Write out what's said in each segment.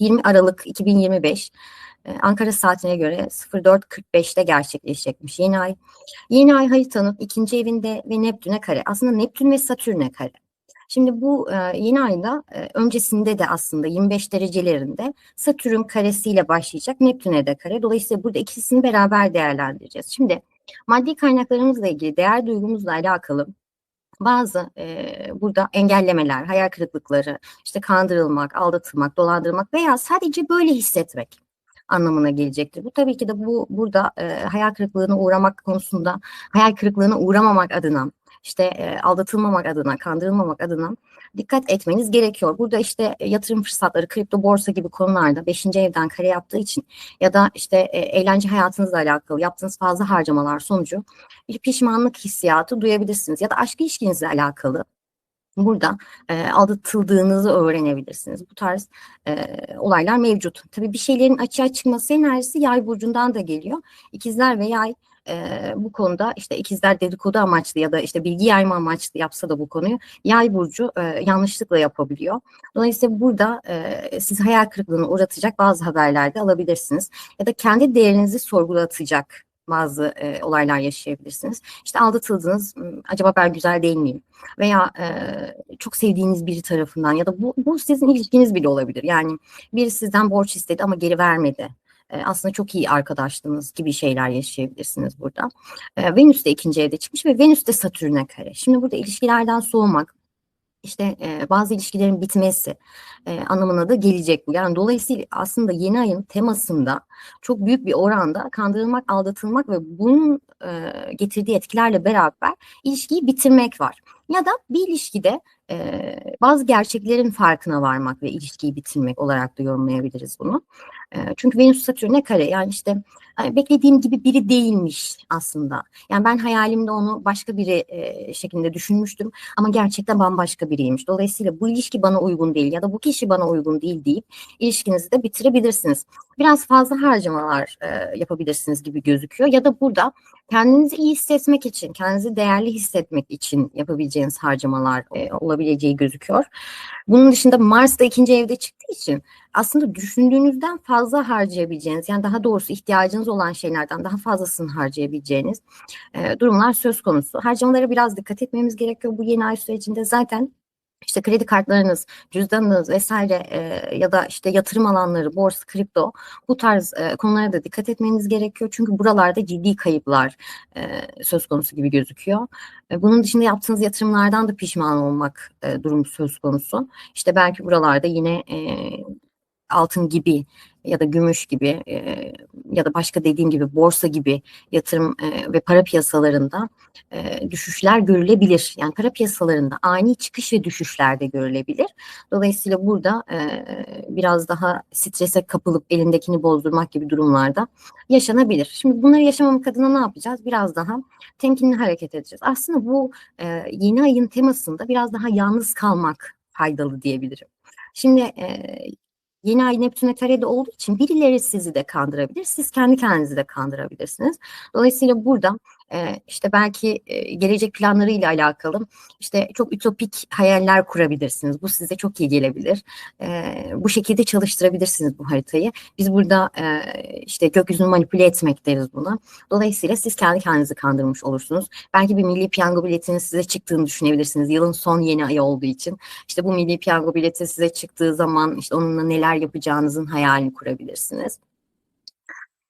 20 Aralık 2025 e, Ankara saatine göre 04.45'te gerçekleşecekmiş yeni ay. Yeni ay haritanın ikinci evinde ve Neptün'e kare. Aslında Neptün ve Satürn'e kare. Şimdi bu e, yeni ayda e, öncesinde de aslında 25 derecelerinde Satürn karesiyle başlayacak Neptün'e de kare. Dolayısıyla burada ikisini beraber değerlendireceğiz. Şimdi maddi kaynaklarımızla ilgili değer duygumuzla alakalı bazı e, burada engellemeler, hayal kırıklıkları, işte kandırılmak, aldatılmak, dolandırılmak veya sadece böyle hissetmek anlamına gelecektir. Bu tabii ki de bu burada e, hayal kırıklığına uğramak konusunda hayal kırıklığına uğramamak adına işte e, aldatılmamak adına, kandırılmamak adına dikkat etmeniz gerekiyor. Burada işte e, yatırım fırsatları, kripto borsa gibi konularda 5. evden kare yaptığı için ya da işte e, eğlence hayatınızla alakalı yaptığınız fazla harcamalar sonucu bir pişmanlık hissiyatı duyabilirsiniz ya da aşk ilişkinizle alakalı burada e, aldatıldığınızı öğrenebilirsiniz. Bu tarz e, olaylar mevcut. Tabii bir şeylerin açığa çıkması enerjisi yay burcundan da geliyor. İkizler ve yay e, bu konuda işte ikizler dedikodu amaçlı ya da işte bilgi yayma amaçlı yapsa da bu konuyu yay burcu e, yanlışlıkla yapabiliyor. Dolayısıyla burada e, siz hayal kırıklığına uğratacak bazı haberler de alabilirsiniz. Ya da kendi değerinizi sorgulatacak bazı e, olaylar yaşayabilirsiniz. İşte aldatıldınız, acaba ben güzel değil miyim? Veya e, çok sevdiğiniz biri tarafından ya da bu, bu sizin ilişkiniz bile olabilir. Yani biri sizden borç istedi ama geri vermedi aslında çok iyi arkadaşlığınız gibi şeyler yaşayabilirsiniz burada. Venüs de ikinci evde çıkmış ve Venüs de Satürn'e kare. Şimdi burada ilişkilerden soğumak, işte e, bazı ilişkilerin bitmesi e, anlamına da gelecek bu. Yani dolayısıyla aslında yeni ayın temasında çok büyük bir oranda kandırılmak, aldatılmak ve bunun getirdiği etkilerle beraber ilişkiyi bitirmek var. Ya da bir ilişkide e, bazı gerçeklerin farkına varmak ve ilişkiyi bitirmek olarak da yorumlayabiliriz bunu. E, çünkü Venüs Satürn'e kare yani işte beklediğim gibi biri değilmiş aslında. Yani ben hayalimde onu başka biri e, şeklinde düşünmüştüm ama gerçekten bambaşka biriymiş. Dolayısıyla bu ilişki bana uygun değil ya da bu kişi bana uygun değil deyip ilişkinizi de bitirebilirsiniz. Biraz fazla harcamalar e, yapabilirsiniz gibi gözüküyor ya da burada kendinizi iyi hissetmek için, kendinizi değerli hissetmek için yapabileceğiniz harcamalar e, olabileceği gözüküyor. Bunun dışında Mars da ikinci evde çıktığı için aslında düşündüğünüzden fazla harcayabileceğiniz, yani daha doğrusu ihtiyacınız olan şeylerden daha fazlasını harcayabileceğiniz e, durumlar söz konusu. Harcamalara biraz dikkat etmemiz gerekiyor bu yeni ay sürecinde. Zaten işte kredi kartlarınız, cüzdanınız vesaire e, ya da işte yatırım alanları, borsa, kripto bu tarz e, konulara da dikkat etmeniz gerekiyor. Çünkü buralarda ciddi kayıplar e, söz konusu gibi gözüküyor. E, bunun dışında yaptığınız yatırımlardan da pişman olmak e, durumu söz konusu. İşte belki buralarda yine e, altın gibi ya da gümüş gibi e, ya da başka dediğim gibi borsa gibi yatırım e, ve para piyasalarında e, düşüşler görülebilir. Yani para piyasalarında ani çıkış ve düşüşler de görülebilir. Dolayısıyla burada biraz daha strese kapılıp elindekini bozdurmak gibi durumlarda yaşanabilir. Şimdi bunları yaşamamak adına ne yapacağız? Biraz daha temkinli hareket edeceğiz. Aslında bu yeni ayın temasında biraz daha yalnız kalmak faydalı diyebilirim. Şimdi yeni ay Neptün'e karede olduğu için birileri sizi de kandırabilir. Siz kendi kendinizi de kandırabilirsiniz. Dolayısıyla burada e, işte belki e, gelecek planlarıyla alakalı işte çok ütopik hayaller kurabilirsiniz. Bu size çok iyi gelebilir. Bu şekilde çalıştırabilirsiniz bu haritayı. Biz burada işte gökyüzünü manipüle etmek deriz buna. Dolayısıyla siz kendi kendinizi kandırmış olursunuz. Belki bir milli piyango biletinin size çıktığını düşünebilirsiniz. Yılın son yeni ayı olduğu için. İşte bu milli piyango bileti size çıktığı zaman işte onunla neler yapacağınızın hayalini kurabilirsiniz.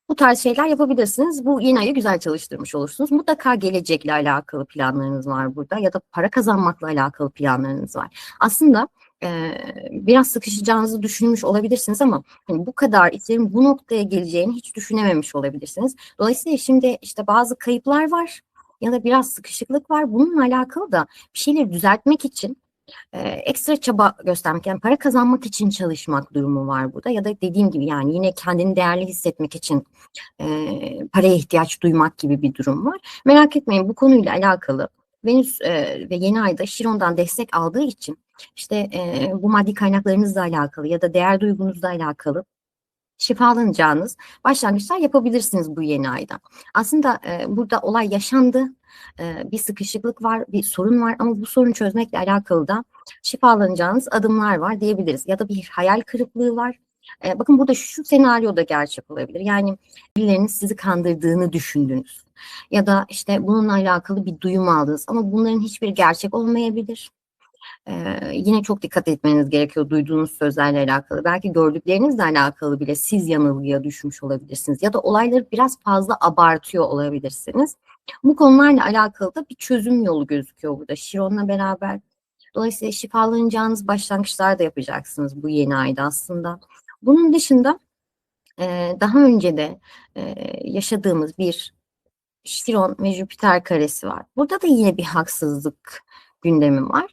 Bu tarz şeyler yapabilirsiniz. Bu yeni ayı güzel çalıştırmış olursunuz. Mutlaka gelecekle alakalı planlarınız var burada ya da para kazanmakla alakalı planlarınız var. Aslında biraz sıkışacağınızı düşünmüş olabilirsiniz ama hani bu kadar işlerin bu noktaya geleceğini hiç düşünememiş olabilirsiniz. Dolayısıyla şimdi işte bazı kayıplar var ya da biraz sıkışıklık var. Bununla alakalı da bir şeyleri düzeltmek için e, ekstra çaba göstermek yani para kazanmak için çalışmak durumu var burada ya da dediğim gibi yani yine kendini değerli hissetmek için e, paraya ihtiyaç duymak gibi bir durum var. Merak etmeyin bu konuyla alakalı Venüs e, ve yeni ayda Şiron'dan destek aldığı için işte e, bu maddi kaynaklarınızla alakalı ya da değer duygunuzla alakalı şifalanacağınız başlangıçlar yapabilirsiniz bu yeni ayda. Aslında e, burada olay yaşandı, e, bir sıkışıklık var, bir sorun var ama bu sorunu çözmekle alakalı da şifalanacağınız adımlar var diyebiliriz. Ya da bir hayal kırıklığı var E, bakın burada şu senaryo da gerçek olabilir. Yani birilerinin sizi kandırdığını düşündünüz. Ya da işte bununla alakalı bir duyum aldınız ama bunların hiçbiri gerçek olmayabilir. Ee, yine çok dikkat etmeniz gerekiyor duyduğunuz sözlerle alakalı. Belki gördüklerinizle alakalı bile siz yanılgıya düşmüş olabilirsiniz. Ya da olayları biraz fazla abartıyor olabilirsiniz. Bu konularla alakalı da bir çözüm yolu gözüküyor burada. Şiron'la beraber. Dolayısıyla şifalanacağınız başlangıçlar da yapacaksınız bu yeni ayda aslında. Bunun dışında e, daha önce de e, yaşadığımız bir Şiron ve Jüpiter karesi var. Burada da yine bir haksızlık gündemi var.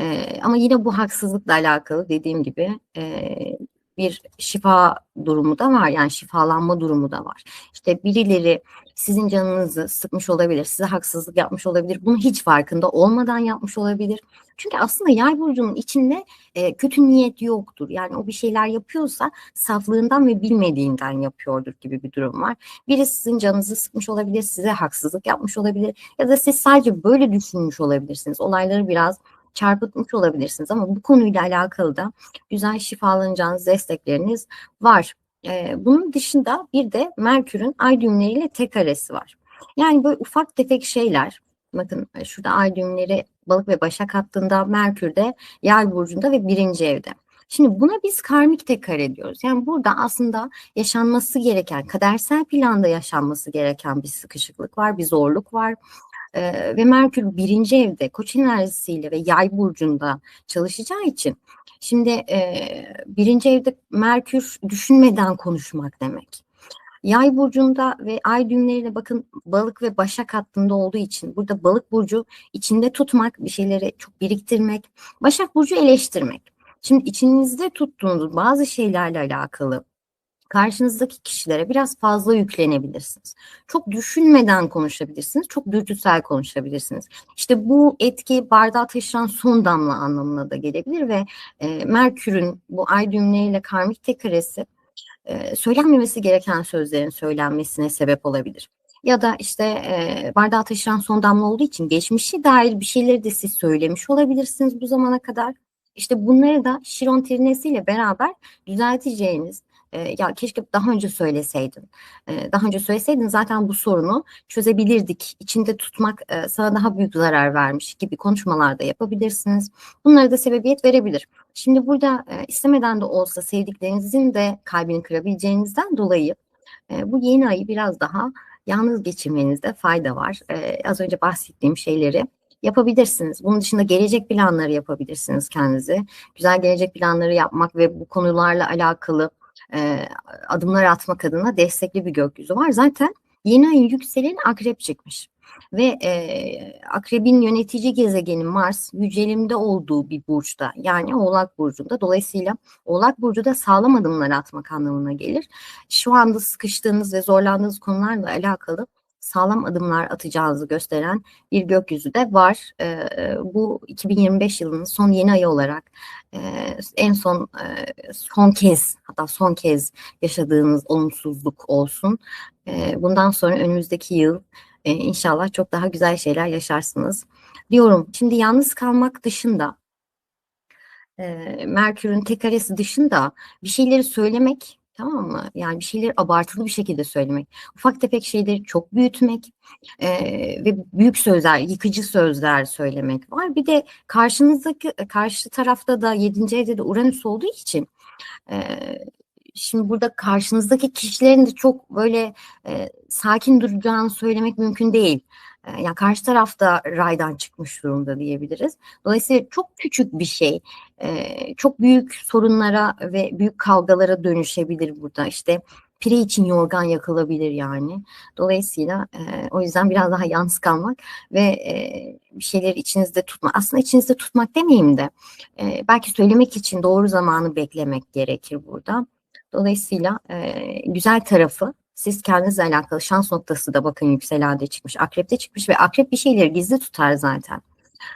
E, ama yine bu haksızlıkla alakalı dediğim gibi e, bir şifa durumu da var. Yani şifalanma durumu da var. İşte birileri sizin canınızı sıkmış olabilir, size haksızlık yapmış olabilir. Bunu hiç farkında olmadan yapmış olabilir. Çünkü aslında yay burcunun içinde e, kötü niyet yoktur. Yani o bir şeyler yapıyorsa saflığından ve bilmediğinden yapıyordur gibi bir durum var. Biri sizin canınızı sıkmış olabilir, size haksızlık yapmış olabilir ya da siz sadece böyle düşünmüş olabilirsiniz. Olayları biraz çarpıtmış olabilirsiniz ama bu konuyla alakalı da güzel şifalanacağınız destekleriniz var. Ee, bunun dışında bir de Merkür'ün ay düğümleriyle tek aresi var. Yani böyle ufak tefek şeyler, bakın e, şurada ay düğümleri balık ve başak hattında, Merkür'de, yay burcunda ve birinci evde. Şimdi buna biz karmik tek kare diyoruz. Yani burada aslında yaşanması gereken, kadersel planda yaşanması gereken bir sıkışıklık var, bir zorluk var. Ee, ve Merkür birinci evde koç enerjisiyle ve yay burcunda çalışacağı için şimdi e, birinci evde Merkür düşünmeden konuşmak demek. Yay burcunda ve ay düğümleriyle bakın balık ve başak hattında olduğu için burada balık burcu içinde tutmak, bir şeyleri çok biriktirmek, başak burcu eleştirmek. Şimdi içinizde tuttuğunuz bazı şeylerle alakalı karşınızdaki kişilere biraz fazla yüklenebilirsiniz. Çok düşünmeden konuşabilirsiniz, çok dürtüsel konuşabilirsiniz. İşte bu etki bardağı taşıran son damla anlamına da gelebilir ve e, Merkür'ün bu ay düğümleriyle karmik tek karesi e, söylenmemesi gereken sözlerin söylenmesine sebep olabilir. Ya da işte e, bardağı taşıran son damla olduğu için geçmişe dair bir şeyleri de siz söylemiş olabilirsiniz bu zamana kadar. İşte bunları da Şiron trinesiyle beraber düzelteceğiniz, e, ya keşke daha önce söyleseydin. E, daha önce söyleseydin zaten bu sorunu çözebilirdik. İçinde tutmak e, sana daha büyük zarar vermiş gibi konuşmalar da yapabilirsiniz. Bunlara da sebebiyet verebilir. Şimdi burada e, istemeden de olsa sevdiklerinizin de kalbini kırabileceğinizden dolayı e, bu yeni ayı biraz daha yalnız geçirmenizde fayda var. E, az önce bahsettiğim şeyleri yapabilirsiniz. Bunun dışında gelecek planları yapabilirsiniz kendinize. Güzel gelecek planları yapmak ve bu konularla alakalı e, adımlar atmak adına destekli bir gökyüzü var. Zaten yeni ayın yükselen akrep çıkmış. Ve e, akrebin yönetici gezegeni Mars yücelimde olduğu bir burçta yani Oğlak Burcu'nda. Dolayısıyla Oğlak Burcu da sağlam adımlar atmak anlamına gelir. Şu anda sıkıştığınız ve zorlandığınız konularla alakalı sağlam adımlar atacağınızı gösteren bir gökyüzü de var. E, bu 2025 yılının son yeni ayı olarak e, en son e, son kez hatta son kez yaşadığınız olumsuzluk olsun. E, bundan sonra önümüzdeki yıl e, inşallah çok daha güzel şeyler yaşarsınız diyorum. Şimdi yalnız kalmak dışında e, Merkür'ün tek karesi dışında bir şeyleri söylemek Tamam mı? Yani bir şeyleri abartılı bir şekilde söylemek, ufak tefek şeyleri çok büyütmek e, ve büyük sözler, yıkıcı sözler söylemek var. Bir de karşınızdaki karşı tarafta da 7. evde de Uranüs olduğu için e, şimdi burada karşınızdaki kişilerin de çok böyle e, sakin duracağını söylemek mümkün değil. E, yani karşı tarafta raydan çıkmış durumda diyebiliriz. Dolayısıyla çok küçük bir şey e, çok büyük sorunlara ve büyük kavgalara dönüşebilir burada. İşte pire için yorgan yakılabilir yani. Dolayısıyla e, o yüzden biraz daha yalnız kalmak ve e, bir şeyleri içinizde tutmak. Aslında içinizde tutmak demeyeyim de e, belki söylemek için doğru zamanı beklemek gerekir burada. Dolayısıyla e, güzel tarafı siz kendinizle alakalı şans noktası da bakın yükselade çıkmış, akrepte çıkmış ve akrep bir şeyleri gizli tutar zaten.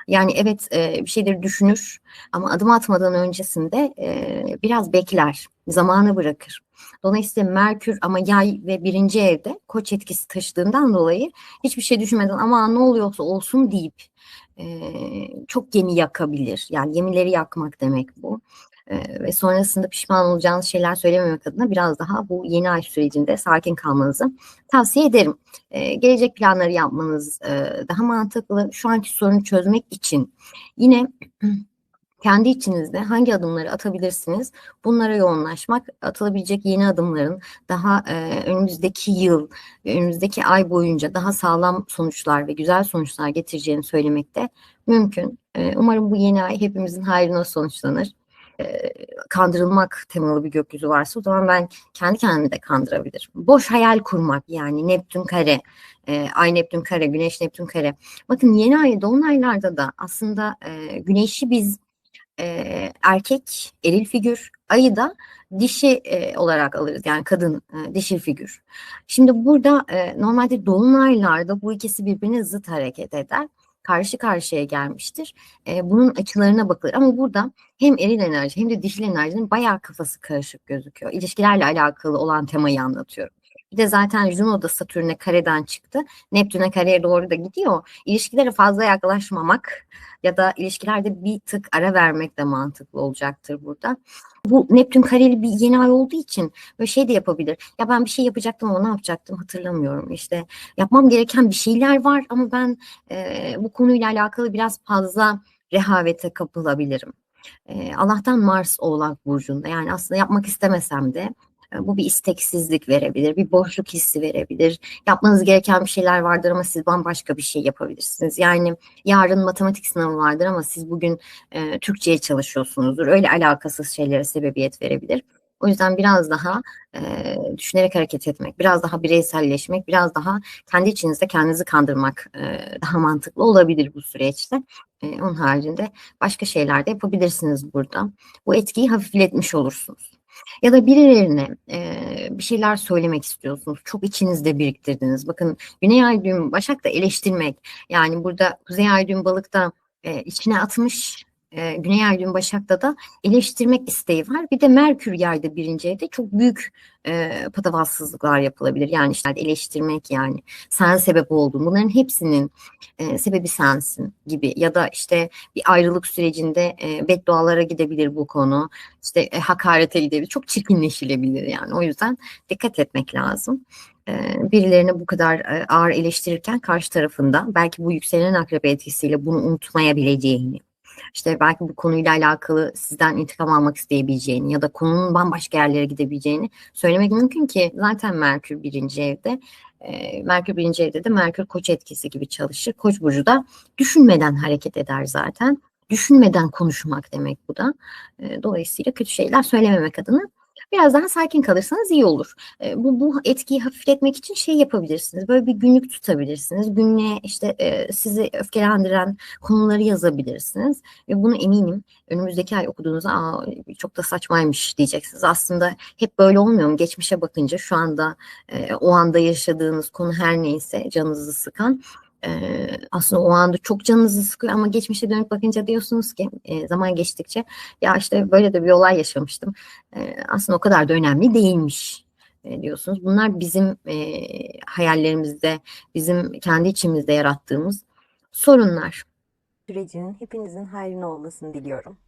Yani evet e, bir şeyleri düşünür ama adım atmadan öncesinde e, biraz bekler, zamanı bırakır. Dolayısıyla Merkür ama yay ve birinci evde koç etkisi taşıdığından dolayı hiçbir şey düşünmeden ama ne oluyorsa olsun deyip e, çok gemi yakabilir. Yani gemileri yakmak demek bu. Ve sonrasında pişman olacağınız şeyler söylememek adına biraz daha bu yeni ay sürecinde sakin kalmanızı tavsiye ederim. Eee, gelecek planları yapmanız, eee, daha mantıklı. Şu anki sorunu çözmek için yine kendi içinizde hangi adımları atabilirsiniz? Bunlara yoğunlaşmak, atılabilecek yeni adımların daha eee, önümüzdeki yıl önümüzdeki ay boyunca daha sağlam sonuçlar ve güzel sonuçlar getireceğini söylemek de mümkün. Eee, umarım bu yeni ay hepimizin hayrına sonuçlanır. Kandırılmak temalı bir gökyüzü varsa o zaman ben kendi kendimi de kandırabilirim. Boş hayal kurmak yani Neptün kare, eee, Ay Neptün kare, Güneş Neptün kare. Bakın yeni ay dolunaylarda da aslında eee, Güneş'i biz eee, erkek eril figür, ayı da dişi eee, olarak alırız yani kadın eee, dişil figür. Şimdi burada eee, normalde dolunaylarda bu ikisi birbirine zıt hareket eder. Karşı karşıya gelmiştir. Eee, bunun açılarına bakılır ama burada hem eril enerji hem de dişil enerjinin bayağı kafası karışık gözüküyor. İlişkilerle alakalı olan temayı anlatıyorum. Bir de zaten Juno da Satürn'e kareden çıktı. Neptün'e kareye doğru da gidiyor. İlişkilere fazla yaklaşmamak ya da ilişkilerde bir tık ara vermek de mantıklı olacaktır burada. Bu Neptün kareli bir yeni ay olduğu için böyle şey de yapabilir. Ya ben bir şey yapacaktım ama ne yapacaktım hatırlamıyorum. İşte yapmam gereken bir şeyler var ama ben e, bu konuyla alakalı biraz fazla rehavete kapılabilirim. E, Allah'tan Mars Oğlak Burcu'nda yani aslında yapmak istemesem de bu bir isteksizlik verebilir, bir boşluk hissi verebilir. Yapmanız gereken bir şeyler vardır ama siz bambaşka bir şey yapabilirsiniz. Yani yarın matematik sınavı vardır ama siz bugün e, Türkçe'ye çalışıyorsunuzdur. Öyle alakasız şeylere sebebiyet verebilir. O yüzden biraz daha e, düşünerek hareket etmek, biraz daha bireyselleşmek, biraz daha kendi içinizde kendinizi kandırmak e, daha mantıklı olabilir bu süreçte. E, onun haricinde başka şeyler de yapabilirsiniz burada. Bu etkiyi hafifletmiş olursunuz. Ya da birilerine e, bir şeyler söylemek istiyorsunuz. Çok içinizde biriktirdiniz. Bakın Güney Ay Başak da eleştirmek. Yani burada Kuzey Ay düğüm Balık'ta e, içine atmış e, Güney Ay düğüm Başak'ta da eleştirmek isteği var. Bir de Merkür yerde birinci evde çok büyük e, patavatsızlıklar yapılabilir. Yani işte eleştirmek yani sen sebep oldun. Bunların hepsinin e, sebebi sensin gibi ya da işte bir ayrılık sürecinde e, beddualara gidebilir bu konu. İşte e, hakarete gidebilir. Çok çirkinleşilebilir yani. O yüzden dikkat etmek lazım. E, birilerini bu kadar e, ağır eleştirirken karşı tarafında belki bu yükselen akrep etkisiyle bunu unutmayabileceğini işte belki bu konuyla alakalı sizden intikam almak isteyebileceğini ya da konunun bambaşka yerlere gidebileceğini söylemek mümkün ki zaten Merkür birinci evde. E, Merkür birinci evde de Merkür koç etkisi gibi çalışır. Koç burcu da düşünmeden hareket eder zaten. Düşünmeden konuşmak demek bu da. E, dolayısıyla kötü şeyler söylememek adına biraz daha sakin kalırsanız iyi olur. E, bu, bu etkiyi hafifletmek için şey yapabilirsiniz. Böyle bir günlük tutabilirsiniz. Günlüğe işte e, sizi öfkelendiren konuları yazabilirsiniz. Ve bunu eminim önümüzdeki ay okuduğunuzda Aa, çok da saçmaymış diyeceksiniz. Aslında hep böyle olmuyor mu? Geçmişe bakınca şu anda e, o anda yaşadığınız konu her neyse canınızı sıkan e, aslında o anda çok canınızı sıkıyor ama geçmişe dönüp bakınca diyorsunuz ki e, zaman geçtikçe ya işte böyle de bir olay yaşamıştım. E, aslında o kadar da önemli değilmiş diyorsunuz. Bunlar bizim e, hayallerimizde, bizim kendi içimizde yarattığımız sorunlar. Sürecinin hepinizin hayrına olmasını diliyorum.